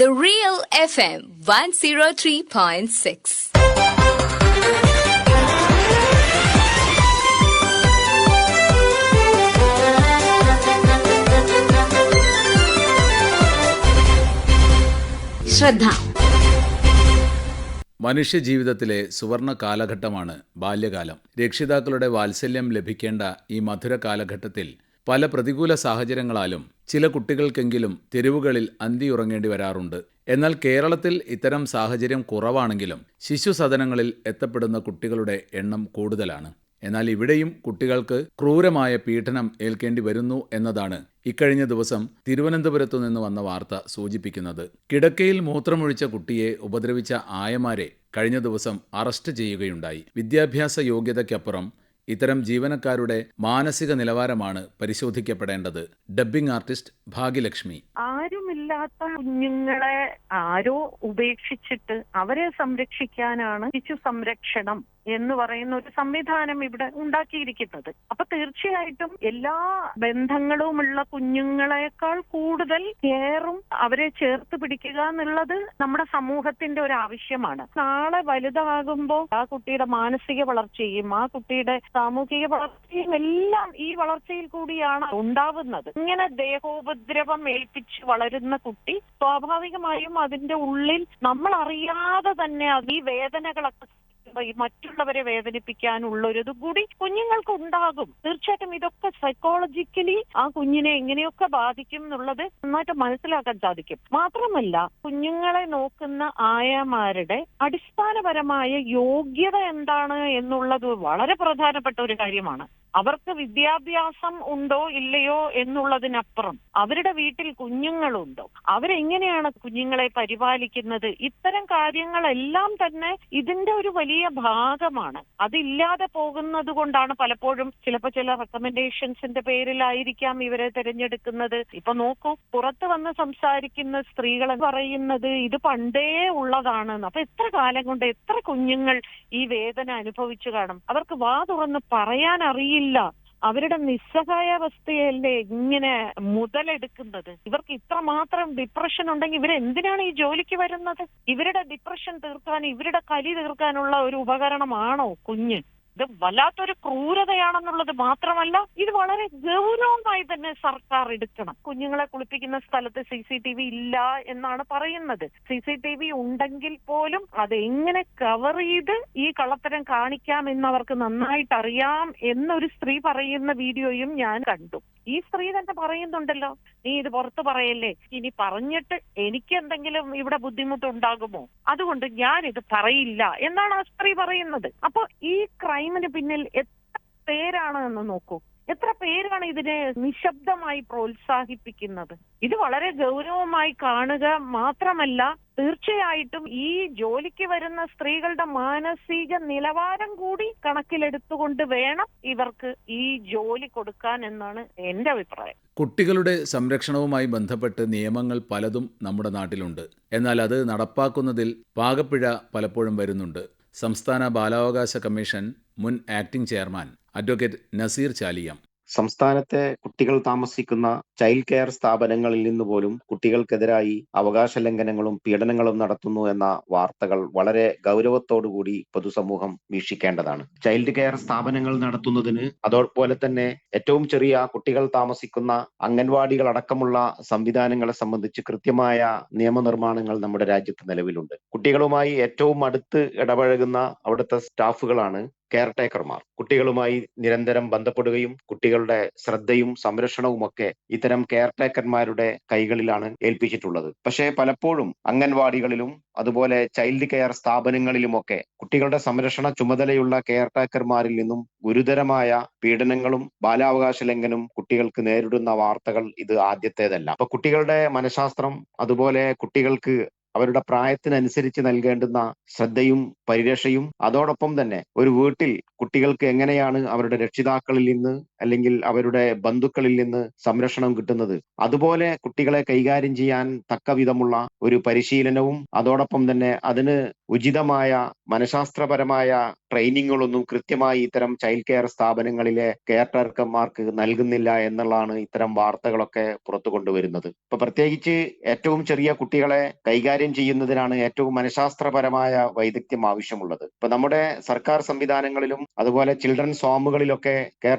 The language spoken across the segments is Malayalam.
The Real FM 103.6. ശ്രദ്ധ മനുഷ്യജീവിതത്തിലെ സുവർണ കാലഘട്ടമാണ് ബാല്യകാലം രക്ഷിതാക്കളുടെ വാത്സല്യം ലഭിക്കേണ്ട ഈ മധുര കാലഘട്ടത്തിൽ പല പ്രതികൂല സാഹചര്യങ്ങളാലും ചില കുട്ടികൾക്കെങ്കിലും തെരുവുകളിൽ അന്തിയുറങ്ങേണ്ടി വരാറുണ്ട്. എന്നാൽ കേരളത്തിൽ ഇത്തരം സാഹചര്യം കുറവാണെങ്കിലും ശിശുസദനങ്ങളിൽ എത്തപ്പെടുന്ന കുട്ടികളുടെ എണ്ണം കൂടുതലാണ്. എന്നാൽ ഇവിടെയും കുട്ടികൾക്ക് ക്രൂരമായ പീഡനം ഏൽക്കേണ്ടി വരുന്നു എന്നതാണ് ഇക്കഴിഞ്ഞ ദിവസം തിരുവനന്തപുരത്തു നിന്ന് വന്ന വാർത്ത സൂചിപ്പിക്കുന്നത്. കിടക്കയിൽ മൂത്രമൊഴിച്ച കുട്ടിയെ ഉപദ്രവിച്ച ആയമാരെ കഴിഞ്ഞ ദിവസം അറസ്റ്റ് ചെയ്യുകയുണ്ടായി. വിദ്യാഭ്യാസ യോഗ്യതയ്ക്കപ്പുറം ഇത്തരം ജീവനക്കാരുടെ മാനസിക നിലവാരമാണ് പരിശോധിക്കപ്പെടേണ്ടത്. Dubbing artist Bhagyalakshmi. ആരുമില്ലാത്ത കുഞ്ഞുങ്ങളെ ആരോ ഉപേക്ഷിച്ചിട്ട് അവരെ സംരക്ഷിക്കാനാണ് ശിശു സംരക്ഷണം എന്ന് പറയുന്ന ഒരു സംവിധാനം ഇവിടെ ഉണ്ടാക്കിയിരിക്കുന്നത്. അപ്പൊ തീർച്ചയായിട്ടും എല്ലാ ബന്ധങ്ങളുമുള്ള കുഞ്ഞുങ്ങളെക്കാൾ കൂടുതൽ കെയറും അവരെ ചേർത്ത് പിടിക്കുക എന്നുള്ളത് നമ്മുടെ സമൂഹത്തിന്റെ ഒരു ആവശ്യമാണ്. നാളെ വലുതാകുമ്പോൾ ആ കുട്ടിയുടെ മാനസിക വളർച്ചയും ആ കുട്ടിയുടെ സാമൂഹിക വളർച്ചയും എല്ലാം ഈ വളർച്ചയിൽ കൂടിയാണ് ഉണ്ടാവുന്നത്. ഇങ്ങനെ ദേഹോപദ്രവം ഏൽപ്പിച്ച് വളരുന്ന കുട്ടി സ്വാഭാവികമായും അതിന്റെ ഉള്ളിൽ നമ്മൾ അറിയാതെ തന്നെ ഈ വേദനകളൊക്കെ മറ്റുള്ളവരെ വേദനിപ്പിക്കാനുള്ള ഒരു ഇത് കൂടി കുഞ്ഞുങ്ങൾക്ക് ഉണ്ടാകും തീർച്ചയായിട്ടും ഇതൊക്കെ സൈക്കോളജിക്കലി ആ കുഞ്ഞിനെ എങ്ങനെയൊക്കെ ബാധിക്കും എന്നുള്ളത് നന്നായിട്ട് മനസ്സിലാക്കാൻ സാധിക്കും. മാത്രമല്ല കുഞ്ഞുങ്ങളെ നോക്കുന്ന ആയമാരുടെ അടിസ്ഥാനപരമായ യോഗ്യത എന്താണ് എന്നുള്ളത് വളരെ പ്രധാനപ്പെട്ട ഒരു കാര്യമാണ്. അവർക്ക് വിദ്യാഭ്യാസം ഉണ്ടോ ഇല്ലയോ എന്നുള്ളതിനപ്പുറം അവരുടെ വീട്ടിൽ കുഞ്ഞുങ്ങളുണ്ടോ അവരെങ്ങനെയാണ് കുഞ്ഞുങ്ങളെ പരിപാലിക്കുന്നത് ഇത്തരം കാര്യങ്ങളെല്ലാം തന്നെ ഇതിന്റെ ഒരു വലിയ ഭാഗമാണ്. അതില്ലാതെ പോകുന്നത് കൊണ്ടാണ് പലപ്പോഴും ചിലപ്പോൾ ചില റെക്കമെൻഡേഷൻസിന്റെ പേരിലായിരിക്കാം ഇവരെ തിരഞ്ഞെടുക്കുന്നത്. ഇപ്പൊ നോക്കൂ പുറത്ത് വന്ന് സംസാരിക്കുന്ന സ്ത്രീകൾ പറയുന്നത് ഇത് പണ്ടേ ഉള്ളതാണ്. അപ്പൊ എത്ര കാലം കൊണ്ട് എത്ര കുഞ്ഞുങ്ങൾ ഈ വേദന അനുഭവിച്ചു കാണും. അവർക്ക് വാ തുറന്ന് പറയാൻ അറിയില്ല അവരുടെ നിസ്സഹായാവസ്ഥയല്ലേ ഇങ്ങനെ മുതലെടുക്കുന്നത്? ഇവർക്ക് ഇത്രമാത്രം ഡിപ്രഷൻ ഉണ്ടെങ്കിൽ ഇവരെന്തിനാണ് ഈ ജോലിക്ക് വരുന്നത്? ഇവരുടെ ഡിപ്രഷൻ തീർക്കാൻ ഇവരുടെ കലി തീർക്കാനുള്ള ഒരു ഉപകരണമാണോ കുഞ്ഞ്? ഇത് വല്ലാത്തൊരു ക്രൂരതയാണെന്നുള്ളത് മാത്രമല്ല ഇത് വളരെ ഗൗരവമായി തന്നെ സർക്കാർ എടുക്കണം. കുഞ്ഞുങ്ങളെ കുളിപ്പിക്കുന്ന സ്ഥലത്ത് സി സി ടി വി ഇല്ല എന്നാണ് പറയുന്നത്. സി സി ടി വി ഉണ്ടെങ്കിൽ പോലും അത് എങ്ങനെ കവർ ചെയ്ത് ഈ കള്ളത്തരം കാണിക്കാം എന്ന് അവർക്ക് നന്നായിട്ട് അറിയാം എന്നൊരു സ്ത്രീ പറയുന്ന വീഡിയോയും ഞാൻ കണ്ടു. ഈ സ്ത്രീ തന്നെ പറയുന്നുണ്ടല്ലോ. നീ ഇത് പുറത്ത് പറയല്ലേ? ഇനി പറഞ്ഞിട്ട് എനിക്ക് എന്തെങ്കിലും ഇവിടെ ബുദ്ധിമുട്ടുണ്ടാകുമോ? അതുകൊണ്ട് ഞാൻ ഇത് പറയില്ല എന്നാണ് ആ സ്ത്രീ പറയുന്നത്. അപ്പൊ ഈ ക്രൈമിന് പിന്നിൽ എത്ര പേരാണ് എന്ന് നോക്കൂ. എത്ര പേരാണ് ഇതിനെ നിശബ്ദമായി പ്രോത്സാഹിപ്പിക്കുന്നത്? ഇത് വളരെ ഗൗരവമായി കാണുക മാത്രമല്ല തീർച്ചയായിട്ടും ഈ ജോലിക്ക് വരുന്ന സ്ത്രീകളുടെ മാനസിക നിലവാരം കൂടി കണക്കിലെടുത്തുകൊണ്ട് വേണം ഇവർക്ക് ഈ ജോലി കൊടുക്കാൻ എന്നാണ് എന്റെ അഭിപ്രായം. കുട്ടികളുടെ സംരക്ഷണവുമായി ബന്ധപ്പെട്ട് നിയമങ്ങൾ പലതും നമ്മുടെ നാട്ടിലുണ്ട്. എന്നാൽ അത് നടപ്പാക്കുന്നതിൽ പാകപ്പിഴ പലപ്പോഴും വരുന്നുണ്ട്. സംസ്ഥാന ബാലാവകാശ കമ്മീഷൻ മുൻ acting chairman advocate Nazeer Chaliyam. സംസ്ഥാനത്തെ കുട്ടികൾ താമസിക്കുന്ന ചൈൽഡ് കെയർ സ്ഥാപനങ്ങളിൽ നിന്ന് പോലും കുട്ടികൾക്കെതിരായി അവകാശ ലംഘനങ്ങളും പീഡനങ്ങളും നടത്തുന്നു എന്ന വാർത്തകൾ വളരെ ഗൗരവത്തോടുകൂടി പൊതുസമൂഹം വീക്ഷിക്കേണ്ടതാണ്. ചൈൽഡ് കെയർ സ്ഥാപനങ്ങൾ നടത്തുന്നതിന് അതോപോലെ തന്നെ ഏറ്റവും ചെറിയ കുട്ടികൾ താമസിക്കുന്ന അംഗൻവാടികൾ അടക്കമുള്ള സംവിധാനങ്ങളെ സംബന്ധിച്ച് കൃത്യമായ നിയമനിർമ്മാണങ്ങൾ നമ്മുടെ രാജ്യത്ത് നിലവിലുണ്ട്. കുട്ടികളുമായി ഏറ്റവും അടുത്ത് ഇടപഴകുന്ന അവിടുത്തെ സ്റ്റാഫുകളാണ് കെയർ ടേക്കർമാർ കുട്ടികളുമായി നിരന്തരം ബന്ധപ്പെടുകയും കുട്ടികളുടെ ശ്രദ്ധയും സംരക്ഷണവും ഒക്കെ ഇത്തരം കെയർ ടേക്കർമാരുടെ കൈകളിലാണ് ഏൽപ്പിച്ചിട്ടുള്ളത്. പക്ഷേ പലപ്പോഴും അംഗൻവാടികളിലും അതുപോലെ ചൈൽഡ് കെയർ സ്ഥാപനങ്ങളിലുമൊക്കെ കുട്ടികളുടെ സംരക്ഷണ ചുമതലയുള്ള കെയർ ടേക്കർമാരിൽ നിന്നും ഗുരുതരമായ പീഡനങ്ങളും ബാലാവകാശ ലംഘനവും കുട്ടികൾക്ക് നേരിടുന്ന വാർത്തകൾ ഇത് ആദ്യത്തേതല്ല. അപ്പൊ കുട്ടികളുടെ മനഃശാസ്ത്രം അതുപോലെ കുട്ടികൾക്ക് അവരുടെ പ്രായത്തിനനുസരിച്ച് നൽകേണ്ടുന്ന ശ്രദ്ധയും പരിരക്ഷയും അതോടൊപ്പം തന്നെ ഒരു വീട്ടിൽ കുട്ടികൾക്ക് എങ്ങനെയാണ് അവരുടെ രക്ഷിതാക്കളിൽ നിന്ന് അല്ലെങ്കിൽ അവരുടെ ബന്ധുക്കളിൽ നിന്ന് സംരക്ഷണം കിട്ടുന്നത്. അതുപോലെ കുട്ടികളെ കൈകാര്യം ചെയ്യാൻ തക്ക വിധമുള്ള ഒരു പരിശീലനവും അതോടൊപ്പം തന്നെ അതിന് ഉചിതമായ മനഃശാസ്ത്രപരമായ ട്രെയിനിങ്ങുകളൊന്നും കൃത്യമായി ഇത്തരം ചൈൽഡ് കെയർ സ്ഥാപനങ്ങളിലെ കെയർ ടേക്കർമാർക്ക് നൽകുന്നില്ല എന്നുള്ളതാണ് ഇത്തരം വാർത്തകളൊക്കെ പുറത്തു കൊണ്ടുവരുന്നത്. ഇപ്പൊ പ്രത്യേകിച്ച് ഏറ്റവും ചെറിയ കുട്ടികളെ കൈകാര്യം ചെയ്യുന്നതിനാണ് ഏറ്റവും മനഃശാസ്ത്രപരമായ വൈദഗ്ധ്യം ആവശ്യമുള്ളത്. ഇപ്പൊ നമ്മുടെ സർക്കാർ സംവിധാനങ്ങളിലും അതുപോലെ ചിൽഡ്രൻസ് ഹോമുകളിലൊക്കെ കെയർ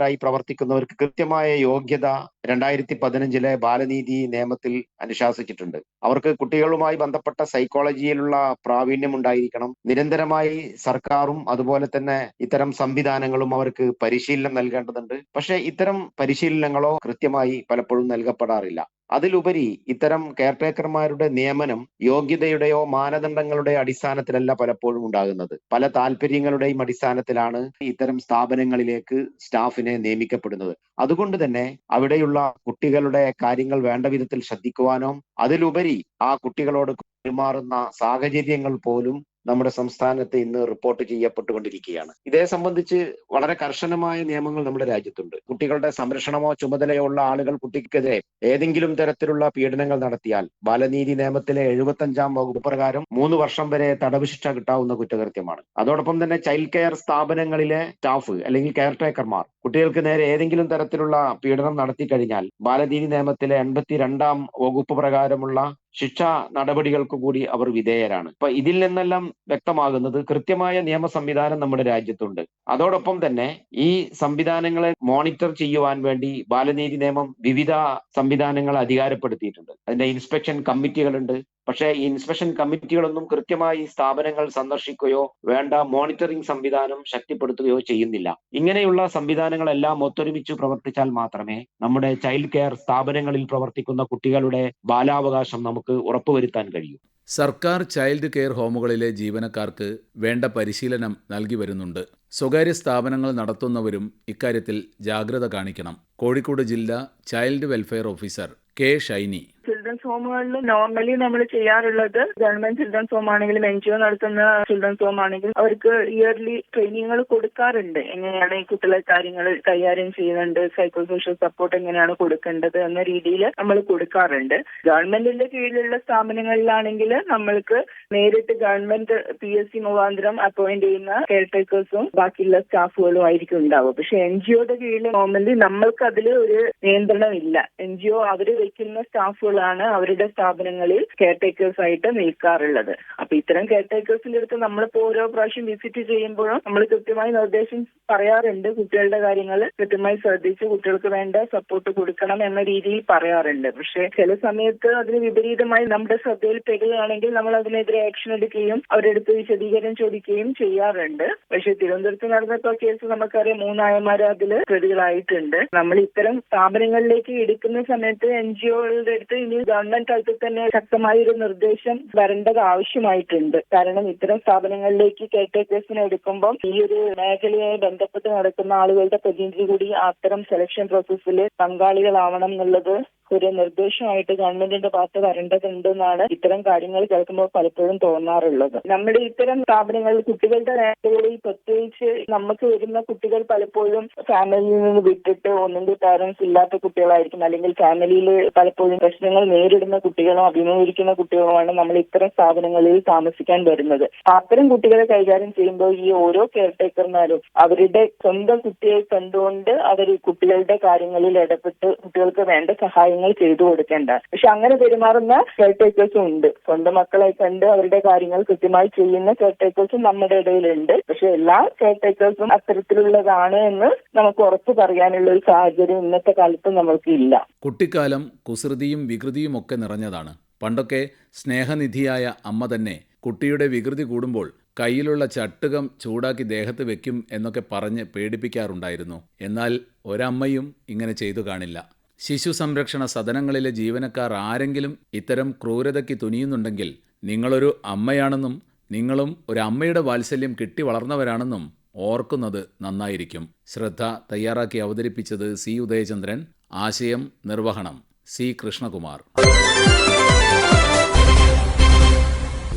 ടേക്കർമാരായി പ്രവർത്തിക്കുന്നവർക്ക് കൃത്യമായ യോഗ്യത രണ്ടായിരത്തി പതിനഞ്ചിലെ ബാലനീതി നിയമത്തിൽ അനുശാസിച്ചിട്ടുണ്ട്. അവർക്ക് കുട്ടികളുമായി ബന്ധപ്പെട്ട സൈക്കോളജിയിലുള്ള പ്രാവീണ്യം ഉണ്ടായിരിക്കണം നിരന്തരമായി സർക്കാരും അതുപോലെ തന്നെ ഇത്തരം സംവിധാനങ്ങളും അവർക്ക് പരിശീലനം നൽകേണ്ടതുണ്ട്. പക്ഷേ ഇത്തരം പരിശീലനങ്ങളോ കൃത്യമായി പലപ്പോഴും നൽകപ്പെടാറില്ല. അതിലുപരി ഇത്തരം കെയർടേക്കർമാരുടെ നിയമനം യോഗ്യതയുടെയോ മാനദണ്ഡങ്ങളുടെ അടിസ്ഥാനത്തിലല്ല പലപ്പോഴും ഉണ്ടാകുന്നത്. പല താല്പര്യങ്ങളുടെയും അടിസ്ഥാനത്തിലാണ് ഇത്തരം സ്ഥാപനങ്ങളിലേക്ക് സ്റ്റാഫിനെ നിയമിക്കപ്പെടുന്നത്. അതുകൊണ്ട് തന്നെ അവിടെയുള്ള കുട്ടികളുടെ കാര്യങ്ങൾ വേണ്ട വിധത്തിൽ ശ്രദ്ധിക്കുവാനോ അതിലുപരി ആ കുട്ടികളോട് പെരുമാറുന്ന സാഹചര്യങ്ങൾ പോലും നമ്മുടെ സംസ്ഥാനത്ത് ഇന്ന് റിപ്പോർട്ട് ചെയ്യപ്പെട്ടുകൊണ്ടിരിക്കുകയാണ്. ഇതേ സംബന്ധിച്ച് വളരെ കർശനമായ നിയമങ്ങൾ നമ്മുടെ രാജ്യത്തുണ്ട്. കുട്ടികളുടെ സംരക്ഷണമോ ചുമതലയോ ഉള്ള ആളുകൾ കുട്ടിക്കെതിരെ ഏതെങ്കിലും തരത്തിലുള്ള പീഡനങ്ങൾ നടത്തിയാൽ ബാലനീതി നിയമത്തിലെ എഴുപത്തി അഞ്ചാം വകുപ്പ് പ്രകാരം മൂന്ന് വർഷം വരെ തടവ് ശിക്ഷ കിട്ടാവുന്ന കുറ്റകൃത്യമാണ്. അതോടൊപ്പം തന്നെ ചൈൽഡ് കെയർ സ്ഥാപനങ്ങളിലെ സ്റ്റാഫ് അല്ലെങ്കിൽ കെയർ ടേക്കർമാർ കുട്ടികൾക്ക് നേരെ ഏതെങ്കിലും തരത്തിലുള്ള പീഡനം നടത്തി കഴിഞ്ഞാൽ ബാലനീതി നിയമത്തിലെ എൺപത്തി രണ്ടാം വകുപ്പ് പ്രകാരമുള്ള ശിക്ഷാ നടപടികൾക്ക് കൂടി അവർ വിധേയരാണ്. അപ്പൊ ഇതിൽ നിന്നെല്ലാം വ്യക്തമാകുന്നത് കൃത്യമായ നിയമ സംവിധാനം നമ്മുടെ രാജ്യത്തുണ്ട്. അതോടൊപ്പം തന്നെ ഈ സംവിധാനങ്ങളെ മോണിറ്റർ ചെയ്യുവാൻ വേണ്ടി ബാലനീതി നിയമം വിവിധ സംവിധാനങ്ങൾ അധികാരപ്പെടുത്തിയിട്ടുണ്ട്. അതിന്റെ ഇൻസ്പെക്ഷൻ കമ്മിറ്റികളുണ്ട്. പക്ഷേ ഈ ഇൻസ്പെക്ഷൻ കമ്മിറ്റികളൊന്നും കൃത്യമായി സ്ഥാപനങ്ങൾ സന്ദർശിക്കുകയോ വേണ്ട മോണിറ്ററിംഗ് സംവിധാനം ശക്തിപ്പെടുത്തുകയോ ചെയ്യുന്നില്ല. ഇങ്ങനെയുള്ള സംവിധാനങ്ങളെല്ലാം ഒത്തൊരുമിച്ച് പ്രവർത്തിച്ചാൽ മാത്രമേ നമ്മുടെ ചൈൽഡ് കെയർ സ്ഥാപനങ്ങളിൽ പ്രവർത്തിക്കുന്ന കുട്ടികളുടെ ബാലാവകാശം നമുക്ക് ഉറപ്പുവരുത്താൻ കഴിയും. സർക്കാർ ചൈൽഡ് കെയർ ഹോമുകളിലെ ജീവനക്കാർക്ക് വേണ്ട പരിശീലനം നൽകി വരുന്നുണ്ട്. സ്വകാര്യ സ്ഥാപനങ്ങൾ നടത്തുന്നവരും ഇക്കാര്യത്തിൽ ജാഗ്രത കാണിക്കണം. കോഴിക്കോട് ജില്ലാ child welfare officer K Shiny. Children's ഹോമുകളിൽ normally നമ്മൾ ചെയ്യാറുള്ളത് ഗവൺമെന്റ് ചിൽഡ്രൻസ് ഹോം ആണെങ്കിലും എൻ ജി ഒ നടത്തുന്ന ചിൽഡ്രൻസ് ഹോം ആണെങ്കിലും അവർക്ക് ഇയർലി ട്രെയിനിങ്ങുകൾ കൊടുക്കാറുണ്ട്. എങ്ങനെയാണ് ഈ കുട്ടികളെ കാര്യങ്ങൾ കൈകാര്യം ചെയ്യുന്നുണ്ട് സൈക്കോ സോഷ്യൽ സപ്പോർട്ട് എങ്ങനെയാണ് കൊടുക്കേണ്ടത് എന്ന രീതിയിൽ നമ്മൾ കൊടുക്കാറുണ്ട്. ഗവൺമെന്റിന്റെ കീഴിലുള്ള സ്ഥാപനങ്ങളിലാണെങ്കിൽ നമ്മൾക്ക് നേരിട്ട് ഗവൺമെന്റ് പി എസ് സി മുഖാന്തരം അപ്പോയിന്റ് ചെയ്യുന്ന കെയർ ടേക്കേഴ്സും ബാക്കിയുള്ള സ്റ്റാഫുകളും ആയിരിക്കും ഉണ്ടാവുക. പക്ഷെ എൻ ജി ഒയുടെ കീഴിൽ നോർമലി നമ്മൾക്ക് അതിൽ ഒരു നിയന്ത്രണം ഇല്ല എൻ ജി ഒ അവർ വെക്കുന്ന സ്റ്റാഫുകളാണ് അവരുടെ സ്ഥാപനങ്ങളിൽ കെയർ ടേക്കേഴ്സ് ആയിട്ട് നിൽക്കാറുള്ളത്. അപ്പൊ ഇത്തരം കെയർ ടേക്കേഴ്സിന്റെ അടുത്ത് നമ്മളിപ്പോ ഓരോ പ്രാവശ്യം വിസിറ്റ് ചെയ്യുമ്പോഴും നമ്മൾ കൃത്യമായി നിർദ്ദേശം പറയാറുണ്ട്. കുട്ടികളുടെ കാര്യങ്ങൾ കൃത്യമായി ശ്രദ്ധിച്ച് കുട്ടികൾക്ക് വേണ്ട സപ്പോർട്ട് കൊടുക്കണം എന്ന രീതിയിൽ പറയാറുണ്ട്. പക്ഷെ ചില സമയത്ത് അതിന് വിപരീതമായി നമ്മുടെ ശ്രദ്ധയിൽ പെടുകയാണെങ്കിൽ നമ്മൾ അതിനെതിരെ ആക്ഷൻ എടുക്കുകയും അവരുടെ അടുത്ത് വിശദീകരണം ചോദിക്കുകയും ചെയ്യാറുണ്ട്. പക്ഷെ തിരുവനന്തപുരത്ത് നടന്നപ്പോ കേസ് നമുക്കറിയാം മൂന്നായമാർ അതിൽ പ്രതികളായിട്ടുണ്ട്. നമ്മൾ ഇത്തരം സ്ഥാപനങ്ങളിലേക്ക് എടുക്കുന്ന സമയത്ത് എൻ ജി ഒകളുടെ അടുത്ത് ഇനി ഗവൺമെന്റ് തലത്തിൽ തന്നെ ശക്തമായ ഒരു നിർദ്ദേശം വരേണ്ടത് ആവശ്യമായിട്ടുണ്ട്. കാരണം ഇത്തരം സ്ഥാപനങ്ങളിലേക്ക് കെയർടേക്കേഴ്സിനെ എടുക്കുമ്പോൾ ഈ ഒരു മേഖലയെ ബന്ധപ്പെട്ട് നടക്കുന്ന ആളുകളുടെ പ്രതിനിധി കൂടി അത്തരം സെലക്ഷൻ പ്രോസസ്സിൽ പങ്കാളികളാവണം എന്നുള്ളത് ഒരു നിർദ്ദേശമായിട്ട് ഗവൺമെന്റിന്റെ ഭാഗത്ത് വരേണ്ടതുണ്ടെന്നാണ് ഇത്തരം കാര്യങ്ങൾ കേൾക്കുമ്പോൾ പലപ്പോഴും തോന്നാറുള്ളത്. നമ്മുടെ ഇത്തരം സ്ഥാപനങ്ങളിൽ കുട്ടികളുടെ രേഖകളിൽ പ്രത്യേകിച്ച് നമുക്ക് വരുന്ന കുട്ടികൾ പലപ്പോഴും ഫാമിലിയിൽ നിന്ന് വിട്ടിട്ട് ഒന്നിന്റെ പാരന്റ്സ് ഇല്ലാത്ത കുട്ടികളായിരിക്കും. അല്ലെങ്കിൽ ഫാമിലിയിൽ പലപ്പോഴും പ്രശ്നങ്ങൾ നേരിടുന്ന കുട്ടികളും അഭിമുഖീകരിക്കുന്ന കുട്ടികളുമാണ് നമ്മൾ ഇത്തരം സ്ഥാപനങ്ങളിൽ താമസിക്കാൻ വരുന്നത്. അത്തരം കുട്ടികളെ കൈകാര്യം ചെയ്യുമ്പോൾ ഈ ഓരോ കെയർ ടേക്കർമാരും അവരുടെ സ്വന്തം കുട്ടിയെ കണ്ടുകൊണ്ട് അവർ കുട്ടികളുടെ കാര്യങ്ങളിൽ ഇടപെട്ട് കുട്ടികൾക്ക് വേണ്ട സഹായങ്ങൾ ചെയ്തു കൊടുക്കേണ്ട. പക്ഷെ അങ്ങനെ പെരുമാറുന്ന കെയർ ടേക്കേഴ്സും ഉണ്ട്. സ്വന്തം മക്കളെ കണ്ട് അവരുടെ കാര്യങ്ങൾ കൃത്യമായി ചെയ്യുന്ന കെയർ ടേക്കേഴ്സും നമ്മുടെ ഇടയിലുണ്ട്. പക്ഷെ എല്ലാ കെയർ ടേക്കേഴ്സും അത്തരത്തിലുള്ളതാണ് എന്ന് നമുക്ക് ഉറപ്പ് പറയാനുള്ള ഒരു സാഹചര്യം ഇന്നത്തെ കാലത്ത് നമ്മൾക്ക് ഇല്ല കുട്ടിക്കാലം കുസൃതിയും വികൃതിയും ഒക്കെ നിറഞ്ഞതാണ്. പണ്ടൊക്കെ സ്നേഹനിധിയായ അമ്മ തന്നെ കുട്ടിയുടെ വികൃതി കൂടുമ്പോൾ കയ്യിലുള്ള ചട്ടുകം ചൂടാക്കി ദേഹത്ത് വെക്കും എന്നൊക്കെ പറഞ്ഞ് പേടിപ്പിക്കാറുണ്ടായിരുന്നു. എന്നാൽ ഒരമ്മയും ഇങ്ങനെ ചെയ്തു കാണില്ല. ശിശു സംരക്ഷണ സദനങ്ങളിലെ ജീവനക്കാർ ആരെങ്കിലും ഇത്തരം ക്രൂരതയ്ക്ക് തുനിയുന്നുണ്ടെങ്കിൽ നിങ്ങളൊരു അമ്മയാണെന്നും നിങ്ങളും ഒരു അമ്മയുടെ വാത്സല്യം കിട്ടി വളർന്നവരാണെന്നും ഓർക്കുന്നത് നന്നായിരിക്കും. ശ്രദ്ധ തയ്യാറാക്കി അവതരിപ്പിച്ചത് സി ഉദയചന്ദ്രൻ. ആശയം നിർവഹണം സി കൃഷ്ണകുമാർ.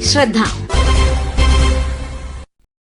ശ്രദ്ധ.